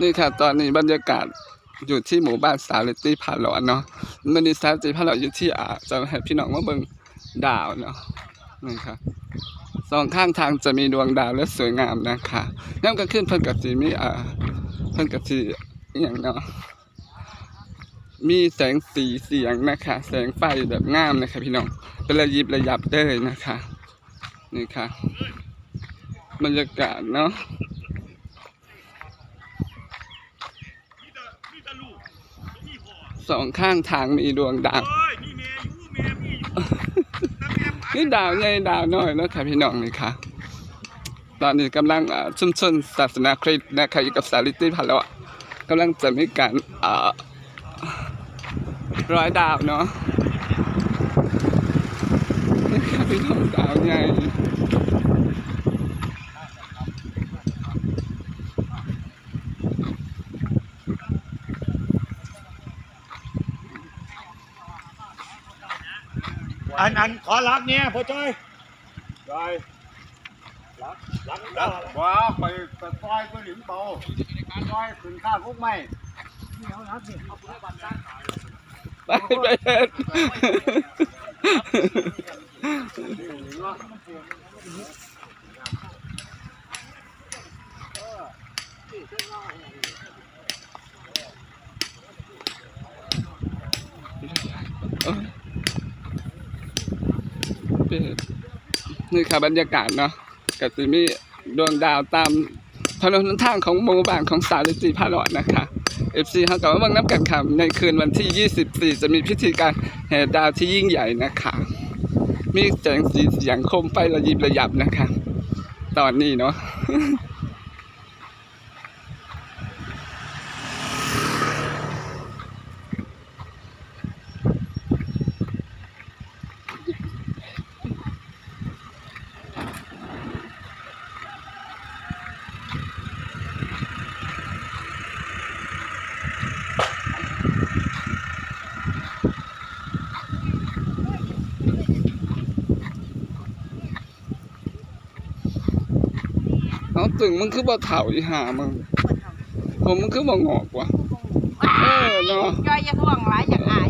นี่ค่ะ ตอนนี้บรรยากาศอยู่ที่หมู่บ้านสาลิตี้พาหลอนเนาะมันนี้สาลิตี้พาหลอนอยู่ที่อ่าจะให้พี่น้องมาเบิ่งดาวเนาะนี่ค่ะสองข้างทางจะมีดวงดาวและสวยงามนะคะย่ำก็ขึ้นเพิ่นกับสีมีอ่าเพิ่นกับสีอย่างเนาะมีแสงสีเสียงนะคะ แสงไฟแบบงามนะคะ พี่น้องเป็นระยิบระยับได้เลยนะคะ นี่ค่ะ บรรยากาศเนาะ สองข้างทางมีดวงดาวโอ้ยมีแม่อยู่แม่มีอยู่แต่แม่นี่ดาวใหญ่ดาวน้อยแล้วค่ะพี่น้องนี่ค่ะตอนนี้กำลังอ่าชุมชนศาสนาคริสต์นะคะอยู่กับสาริติพาเลาะกำลังจะมีการอ่าร้อยดาวเนาะนี่ค่ะพี่น้องดาวใหญ่ อันอันขอรับเนี่ยพ่อจ้อยจ้อยรับรับรับว้าไปไปซอยก็หลิมเบาซอยขึ้นข้างพวกไม่ไปไปเฮ็ด นี่ค่ะบรรยากาศเนาะกับสิมีดวงดาวตามถนนทางของโมบานของสาลิจีพาหลอดนะคะ FC เขากลับมาเบิ่งน้ำกันค่ะในคืนวันที่ 24 จะมีพิธีการแห่ดาวที่ยิ่งใหญ่นะคะ มีแสงสีเสียงโคมไฟระยิบระยับนะคะ ตอนนี้เนาะ ตึงมึงคือบ่เถ่าอีหามึงผมมึงคือบ่งอกว่ะเออเนาะจอยจะท่วงหลายอย่างอาย